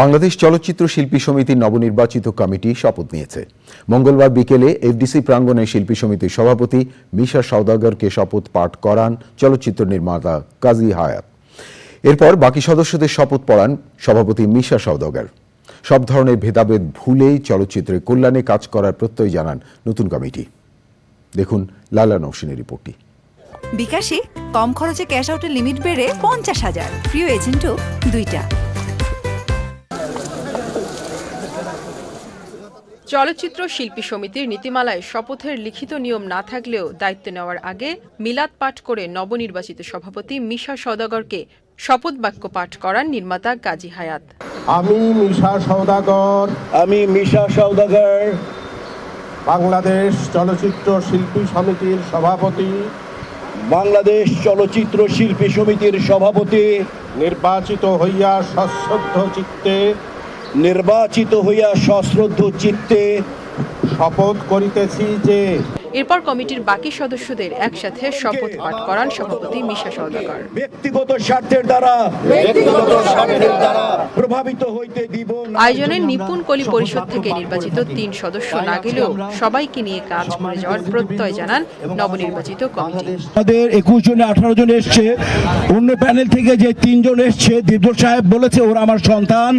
বাংলাদেশ চলচ্চিত্র শিল্পী সমিতির নবনির্বাচিত কমিটি শপথ নিয়েছে। মঙ্গলবার বিকেলে এফডিসি প্রাঙ্গণে শিল্পী সমিতির সভাপতি মিশা সওদাগরকে শপথ পাঠ করান চলচ্চিত্র নির্মাতা কাজী হায়াত। এরপর বাকি সদস্যদের শপথ পড়ান সভাপতি মিশা সওদাগর। সব ধরনের ভেদাভেদ ভুলেই চলচ্চিত্রের কল্যাণে কাজ করার প্রত্যয় জানান নতুন কমিটি। দেখুন লালা নৌসিনের রিপোর্টটি। বিকাশে কম খরচে ক্যাশ আউটের লিমিট বেড়ে পঞ্চাশ হাজার। প্রিয় এজেন্টও দুইটা। চলচ্চিত্র শিল্পী সমিতির নীতিমালায় শপথের লিখিত নিয়ম না থাকলেও দায়িত্ব নেওয়ার আগে মিলাদ পাঠ করে নবনির্বাচিত সভাপতি মিশা সওদাগরকে শপথ বাক্য পাঠ করান নির্মাতা কাজী হায়াত। আমি মিশা সৌদাগর আমি মিশা সওদাগর। বাংলাদেশ চলচ্চিত্র শিল্পী সমিতির সভাপতি। বাংলাদেশ চলচ্চিত্র শিল্পী সমিতির সভাপতি। নির্বাচিত হইয়া সশ্রদ্ধ চিত্তে নির্বাচিত হইয়া সশ্রদ্ধ চিত্তে শপথ করিতেছি যে এরপর কমিটির বাকি সদস্যদের একসাথে শপথ পাঠ করান সভাপতি মিশা সওদাগর। ব্যক্তিগত স্বার্থের দ্বারা ব্যক্তিগত স্বার্থের দ্বারা প্রভাবিত হইতে দিব না। আয়োজনের নিপুণ কলি পরিষদ থেকে নির্বাচিত তিন সদস্য না গেলেও সবাইকে নিয়ে কাজ করে যাওয়ার প্রত্যয় জানান নবনির্বাচিত কমিটি। আমাদের একুশ জনে আঠারো জন এসছে। অন্য প্যানেল থেকে যে তিনজন এসছে দীর্ঘ সাহেব বলেছে ওরা আমার সন্তান।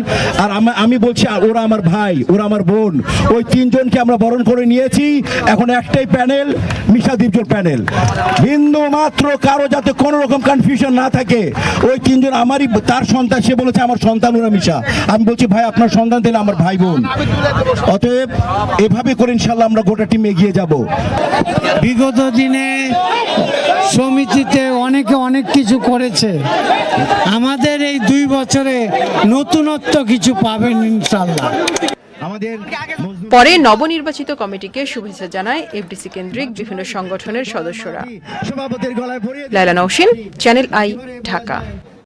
আর আমি বলছি আর ওরা আমার ভাই ওরা আমার বোন। ওই তিনজনকে আমরা বরণ করে নিয়েছি। এখন একটাই প্যানেল মিশা দীপজোর প্যানেল। বিন্দু মাত্র কারও যাতে কোনো রকম কনফিউশন না থাকে, ওই তিনজন আমারই, তার সন্তান, সে বলেছে, আমার সন্তান ওরা মিশা। আমি বলছি, ভাই, আপনার সন্তান দিলে আমার ভাই বোন। অতএব, এভাবে করে ইনশাল্লাহ আমরা গোটা টিম এগিয়ে যাব। বিগত দিনে সমিতিতে অনেকে অনেক কিছু করেছে। আমাদের এই দুই বছরে নতুনত্ব কিছু পাবেন ইনশাল্লাহ পরে নবনির্বাচিত কমিটিকে শুভেচ্ছা জানায় এফডিসি কেন্দ্রিক বিভিন্ন সংগঠনের সদস্যরা। লাইলা গলায় নৌসিন চ্যানেল আই ঢাকা।